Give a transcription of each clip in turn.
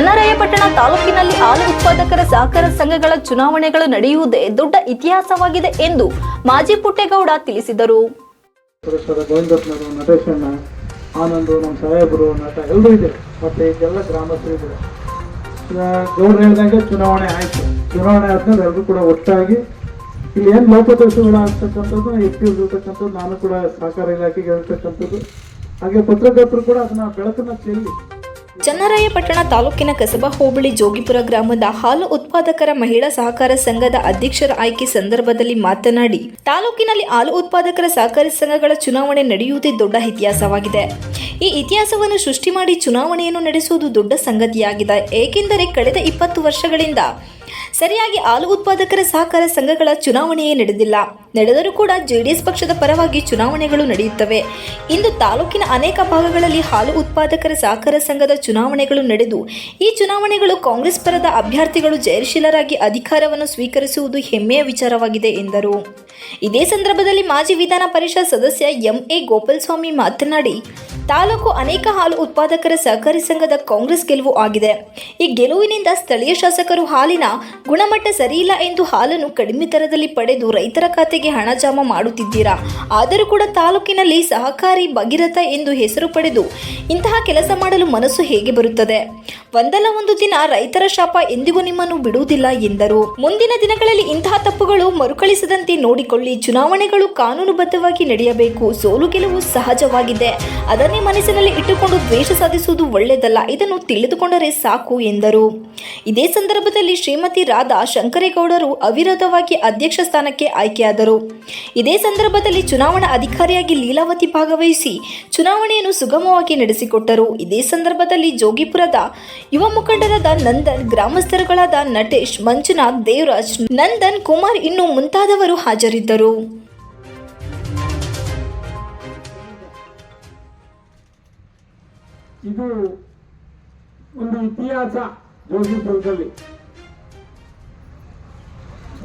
ಚನ್ನರಾಯಪಟ್ಟಣ ತಾಲೂಕಿನಲ್ಲಿ ಹಾಲು ಉತ್ಪಾದಕರ ಸಹಕಾರ ಸಂಘಗಳ ಚುನಾವಣೆಗಳು ನಡೆಯುವುದೇ ದೊಡ್ಡ ಇತಿಹಾಸವಾಗಿದೆ ಎಂದು ಮಾಜಿ ಪುಟ್ಟೇಗೌಡ ತಿಳಿಸಿದರು. ನಟೇಶಣ್ಣ, ಆನಂದ್, ನಮ್ಮ ಸಾಹೇಬರು, ನಟ ಎಲ್ಲರೂ ಇದ್ದಾರೆ. ಮತ್ತೆ ಇದೆಲ್ಲ ಗ್ರಾಮಸ್ಥರು ಇದ್ದಾರೆ. ಗೌಡ್ರು ಚುನಾವಣೆ ಆಯಿತು. ಚುನಾವಣೆ ಆದ್ಮೇಲೆ ಎಲ್ಲರೂ ಕೂಡ ಒಟ್ಟಾಗಿ ಇಲ್ಲಿ ಏನು ಲೋಪದೋಷಗಳು ಆಗ್ತಕ್ಕಂಥದ್ದು ಎತ್ತಿ ಇರ್ತಕ್ಕಂಥದ್ದು, ನಾನು ಕೂಡ ಸಹಕಾರ ಇಲಾಖೆಗೆ ಹೇಳ್ತಕ್ಕಂಥದ್ದು. ಹಾಗೆ ಪತ್ರಕರ್ತರು ಕೂಡ ಅದನ್ನ ಬೆಳಕನ್ನ ಚೆಲ್ಲಿ ಚನ್ನರಾಯಪಟ್ಟಣ ತಾಲೂಕಿನ ಕಸಬಾ ಹೋಬಳಿ ಜೋಗಿಪುರ ಗ್ರಾಮದ ಹಾಲು ಉತ್ಪಾದಕರ ಮಹಿಳಾ ಸಹಕಾರ ಸಂಘದ ಅಧ್ಯಕ್ಷರ ಆಯ್ಕೆ ಸಂದರ್ಭದಲ್ಲಿ ಮಾತನಾಡಿ, ತಾಲೂಕಿನಲ್ಲಿ ಹಾಲು ಉತ್ಪಾದಕರ ಸಹಕಾರಿ ಸಂಘಗಳ ಚುನಾವಣೆ ನಡೆಯುವುದೇ ದೊಡ್ಡ ಇತಿಹಾಸವಾಗಿದೆ. ಈ ಇತಿಹಾಸವನ್ನು ಸೃಷ್ಟಿ ಮಾಡಿ ಚುನಾವಣೆಯನ್ನು ನಡೆಸುವುದು ದೊಡ್ಡ ಸಂಗತಿಯಾಗಿದೆ. ಏಕೆಂದರೆ ಕಳೆದ ಇಪ್ಪತ್ತು ವರ್ಷಗಳಿಂದ ಸರಿಯಾಗಿ ಹಾಲು ಉತ್ಪಾದಕರ ಸಹಕಾರ ಸಂಘಗಳ ಚುನಾವಣೆಯೇ ನಡೆದಿಲ್ಲ. ನಡೆದರೂ ಕೂಡ ಜೆಡಿಎಸ್ ಪಕ್ಷದ ಪರವಾಗಿ ಚುನಾವಣೆಗಳು ನಡೆಯುತ್ತವೆ. ಇಂದು ತಾಲೂಕಿನ ಅನೇಕ ಭಾಗಗಳಲ್ಲಿ ಹಾಲು ಉತ್ಪಾದಕರ ಸಹಕಾರ ಸಂಘದ ಚುನಾವಣೆಗಳು ನಡೆದು, ಈ ಚುನಾವಣೆಗಳು ಕಾಂಗ್ರೆಸ್ ಪರದ ಅಭ್ಯರ್ಥಿಗಳು ಜಯಶೀಲರಾಗಿ ಅಧಿಕಾರವನ್ನು ಸ್ವೀಕರಿಸುವುದು ಹೆಮ್ಮೆಯ ವಿಚಾರವಾಗಿದೆ ಎಂದರು. ಇದೇ ಸಂದರ್ಭದಲ್ಲಿ ಮಾಜಿ ವಿಧಾನ ಪರಿಷತ್ ಸದಸ್ಯ ಎಂಎ ಗೋಪಾಲಸ್ವಾಮಿ ಮಾತನಾಡಿ, ತಾಲೂಕು ಅನೇಕ ಹಾಲು ಉತ್ಪಾದಕರ ಸಹಕಾರಿ ಸಂಘದ ಕಾಂಗ್ರೆಸ್ ಗೆಲುವು ಆಗಿದೆ. ಈ ಗೆಲುವಿನಿಂದ ಸ್ಥಳೀಯ ಶಾಸಕರು ಹಾಲಿನ ಗುಣಮಟ್ಟ ಸರಿಯಿಲ್ಲ ಎಂದು ಹಾಲನ್ನು ಕಡಿಮೆ ದರದಲ್ಲಿ ಪಡೆದು ರೈತರ ಖಾತೆಗೆ ಹಣ ಜಮಾ ಮಾಡುತ್ತಿದ್ದೀರಾ? ಆದರೂ ಕೂಡ ತಾಲೂಕಿನಲ್ಲಿ ಸಹಕಾರಿ ಭಗೀರಥ ಎಂದು ಹೆಸರು ಪಡೆದು ಇಂತಹ ಕೆಲಸ ಮಾಡಲು ಮನಸ್ಸು ಹೇಗೆ ಬರುತ್ತದೆ? ಒಂದಲ್ಲ ಒಂದು ದಿನ ರೈತರ ಶಾಪ ಎಂದಿಗೂ ನಿಮ್ಮನ್ನು ಬಿಡುವುದಿಲ್ಲ ಎಂದರು. ಮುಂದಿನ ದಿನಗಳಲ್ಲಿ ಇಂತಹ ತಪ್ಪುಗಳು ಮರುಕಳಿಸದಂತೆ ನೋಡಿಕೊಳ್ಳಿ ಚುನಾವಣೆಗಳು ಕಾನೂನುಬದ್ಧವಾಗಿ ನಡೆಯಬೇಕು. ಸೋಲು ಗೆಲುವು ಸಹಜವಾಗಿದೆ. ಅದನ್ನೇ ಮನಸ್ಸಿನಲ್ಲಿ ಇಟ್ಟುಕೊಂಡು ದ್ವೇಷ ಸಾಧಿಸುವುದು ಒಳ್ಳೆಯದಲ್ಲ. ಇದನ್ನು ತಿಳಿದುಕೊಂಡರೆ ಸಾಕು ಎಂದರು. ಇದೇ ಸಂದರ್ಭದಲ್ಲಿ ಶ್ರೀಮತಿ ರಾಧಾ ಶಂಕರೇಗೌಡರು ಅವಿರೋಧವಾಗಿ ಅಧ್ಯಕ್ಷ ಸ್ಥಾನಕ್ಕೆ ಆಯ್ಕೆಯಾದರು. ಇದೇ ಸಂದರ್ಭದಲ್ಲಿ ಚುನಾವಣಾ ಅಧಿಕಾರಿಯಾಗಿ ಲೀಲಾವತಿ ಭಾಗವಹಿಸಿ ಚುನಾವಣೆಯನ್ನು ಸುಗಮವಾಗಿ ನಡೆಸಿಕೊಟ್ಟರು. ಇದೇ ಸಂದರ್ಭದಲ್ಲಿ ಜೋಗಿಪುರದ ಯುವ ಮುಖಂಡರಾದ ನಂದನ್, ಗ್ರಾಮಸ್ಥರುಗಳಾದ ನಟೇಶ್, ಮಂಜುನಾಥ್, ದೇವರಾಜ್, ನಂದನ್, ಕುಮಾರ್ ಇನ್ನು ಮುಂತಾದವರು ಹಾಜರಿದ್ದರು. ಇದು ಒಂದು ಇತಿಹಾಸ ಜೋಗಿಪುರದಲ್ಲಿ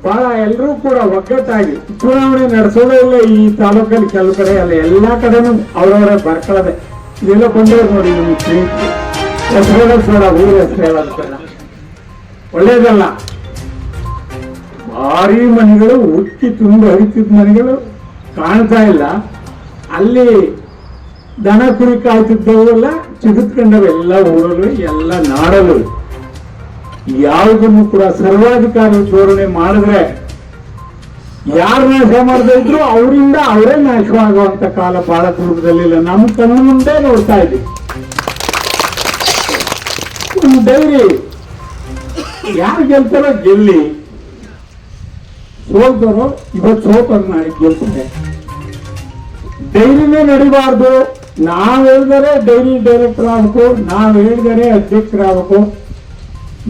ಬಹಳ ಎಲ್ಲರೂ ಕೂಡ ಒಗ್ಗಟ್ಟಾಗಿ ಚುನಾವಣೆ ನಡೆಸೋದೇ ಇಲ್ಲ ಈ ತಾಲೂಕಲ್ಲಿ ಕೆಲವು ಕಡೆ, ಅಲ್ಲ ಎಲ್ಲಾ ಕಡೆನೂ ಅವರವರ ಬರ್ಕೊಳ್ಳದೆ ಇದೆಲ್ಲ ಕೊಂಡವ್ರು ನೋಡಿ ನಿಮ್ಮ ಸ್ನೇಹಿತರು ಹೆಸರು ಹೇಳೋದು ಊರ ಹೆಸರು ಹೇಳೋದು ಬೇಡ ಒಳ್ಳೇದಲ್ಲ. ಭಾರಿ ಮನೆಗಳು ಉಚ್ಚಿ ತುಂಬಿ ಹರಿತಿದ್ದ ಮನೆಗಳು ಕಾಣ್ತಾ ಇಲ್ಲ. ಅಲ್ಲಿ ದನ ಕುರಿ ಕಾಯ್ತಿದ್ದವೆಲ್ಲ ಚಿಗುತ್ಕೊಂಡವೆಲ್ಲ ಊರಲು ಎಲ್ಲ ನಾಡಲು ಯಾವುದನ್ನು ಕೂಡ ಸರ್ವಾಧಿಕಾರಿ ಧೋರಣೆ ಮಾಡಿದ್ರೆ ಯಾರು ನಾಶ ಮಾಡದೇ ಇದ್ರು ಅವರಿಂದ ಅವರೇ ನಾಶವಾಗುವಂತ ಕಾಲ ಬಹಳ ದೂರದಲ್ಲಿಲ್ಲ ನಮ್ಮ ಕಣ್ಣು ಮುಂದೆ ನೋಡ್ತಾ ಇದ್ದೀವಿ ಒಂದು ಡೈರಿ, ಯಾರು ಗೆಲ್ತಾರೋ ಗೆಲ್ಲಿ. ಸೋಲ್ತಾರೋ ಇವತ್ತು ಸೋತರು ನಾಳೆ ಗೆಲ್ತಾರೆ ಡೈರಿನೇ ನಡಿಬಾರ್ದು. ನಾವ್ ಹೇಳಿದರೆ ಡೈರಿ ಡೈರೆಕ್ಟರ್ ಆಗ್ಬೇಕು, ನಾವ್ ಹೇಳಿದರೆ ಅಧ್ಯಕ್ಷರಾಗಬೇಕು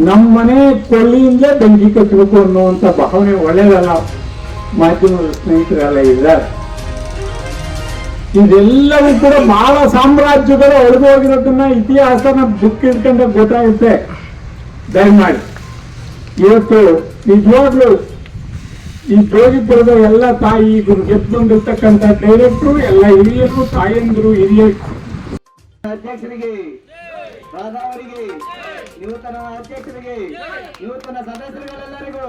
ನಮ್ಮ ಮನೆ ಕೊಳ್ಳಿಯಿಂದ ಬೆಂಕಿ ಕಟ್ಟಬೇಕು ಅನ್ನುವಂತ ಭಾವನೆ ಒಳ್ಳೇದಲ್ಲ. ಮಾಧ್ಯಮದ ಸ್ನೇಹಿತರೆಲ್ಲ ಇಲ್ಲ ಇದೆಲ್ಲವೂ ಕೂಡ ಬಹಳ ಸಾಮ್ರಾಜ್ಯಗಳು ಒಳಗೆ ಹೋಗಿರೋದನ್ನ ಇತಿಹಾಸನ ಬುಕ್ ಇಟ್ಕೊಂಡ ಗೊತ್ತಾಗುತ್ತೆ. ದಯಮಾಡಿ. ಇವತ್ತು ನಿಜವಾಗ್ಲೂ ಈ ಜೋಗಿಪುರದ ಎಲ್ಲ ತಾಯಿ ಗೆದ್ದುಕೊಂಡಿರ್ತಕ್ಕಂಥ ಡೈರೆಕ್ಟ್ರು ಎಲ್ಲ ಹಿರಿಯರು, ತಾಯಂದ್ರು ಹಿರಿಯರು ಅಧ್ಯಕ್ಷರಿಗೆ ರಾಧಾವರಿಗೆ ನೂತನ ಅಧ್ಯಕ್ಷರಿಗೆ, ನೂತನ ಸದಸ್ಯರುಗಳೆಲ್ಲರಿಗೂ